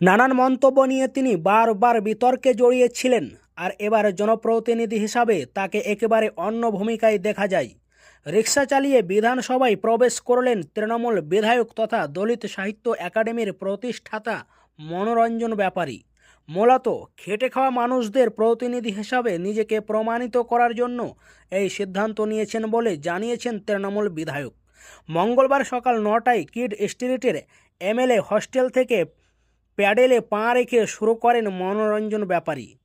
নানান মন্তব্য নিয়ে তিনি বারবার বিতর্কে জড়িয়েছিলেন, আর এবার জনপ্রতিনিধি হিসাবে তাকে একেবারে অন্য ভূমিকায় দেখা যায়। রিক্সা চালিয়ে বিধানসভায় প্রবেশ করলেন তৃণমূল বিধায়ক তথা দলিত সাহিত্য একাডেমির প্রতিষ্ঠাতা মনোরঞ্জন ব্যাপারী। মূলত খেটে খাওয়া মানুষদের প্রতিনিধি হিসাবে নিজেকে প্রমাণিত করার জন্য এই সিদ্ধান্ত নিয়েছেন বলে জানিয়েছেন তৃণমূল বিধায়ক। মঙ্গলবার সকাল নটায় কিড স্ট্রিটের এমএলএ হস্টেল থেকে প্যাডেলে পা রেখে শুরু করেন মনোরঞ্জন ব্যাপারী।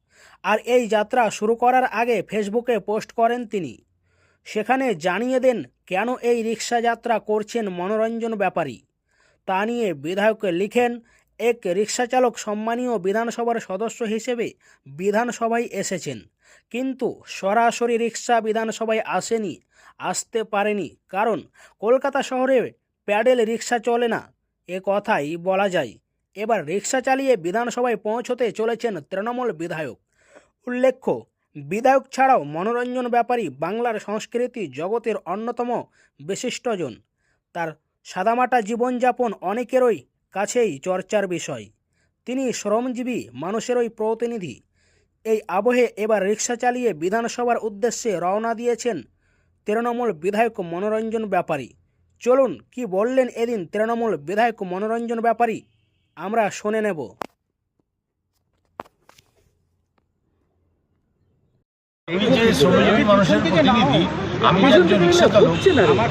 আর এই যাত্রা শুরু করার আগে ফেসবুকে পোস্ট করেন তিনি। সেখানে জানিয়ে দেন, কেন এই রিক্সা যাত্রা করছেন মনোরঞ্জন ব্যাপারী? তা নিয়ে বিধায়ক লিখেন, এক রিক্সাচালক সম্মানীয় বিধানসভার সদস্য হিসেবে বিধানসভায় এসেছেন। কিন্তু সরাসরি রিক্সা বিধানসভায় আসেনি, আসতে পারেনি। কারণ কলকাতা শহরে প্যাডেল রিক্সা চলে না। এ কথাই বলা যায়। এবার রিক্সা চালিয়ে বিধানসভায় পৌঁছতে চলেছেন তৃণমূল বিধায়ক। উল্লেখ্য, বিধায়ক ছাড়াও মনোরঞ্জন ব্যাপারী বাংলার সংস্কৃতি জগতের অন্যতম বিশিষ্টজন তার সাদামাটা জীবনযাপন অনেকেরই কাছেই চর্চার বিষয়। তিনি শ্রমজীবী মানুষেরই প্রতিনিধি। এই আবহে এবার রিক্সা চালিয়ে বিধানসভার উদ্দেশ্যে রওনা দিয়েছেন তৃণমূল বিধায়ক মনোরঞ্জন ব্যাপারী। চলুন, কি বললেন এদিন তৃণমূল বিধায়ক মনোরঞ্জন ব্যাপারী? আমরা শুনে নেব। আমি যে শ্রমজীবী মানুষের প্রতিনিধি আমি যে একজন রিক্সা চালক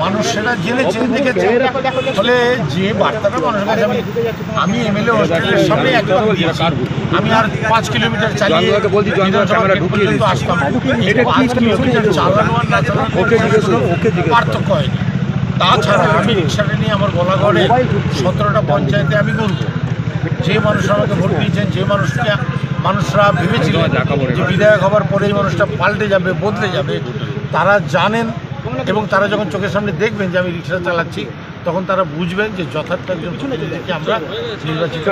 মানুষ সেটা জেনেছে দেখেছে। ফলে যে বার্তাটা মানুষের কাছে আমি আমি এমএলএ হোস্টেলের সামনে একবার আমি আর পাঁচ কিলোমিটার চালিয়ে পর্যন্ত আসতাম। পাঁচ কিলোমিটার? চালানো আর না চালানো পার্থক্য হয়নি। তাছাড়া আমি রিক্সাটা নিয়ে আমার গলাগড়ে সতেরোটা পঞ্চায়েতে আমি করব যে মানুষ আমাকে ভোট দিয়েছেন যে মানুষকে মানুষরা ভেবেছিলেন যে বিধায়ক হবার পরে এই মানুষটা পাল্টে যাবে বদলে যাবে তারা জানেন এবং তারা যখন চোখের সামনে দেখবেন যে আমি রিক্সা চালাচ্ছি তখন তারা বুঝবেন যে যথার্থ একজন আমরা নির্বাচিত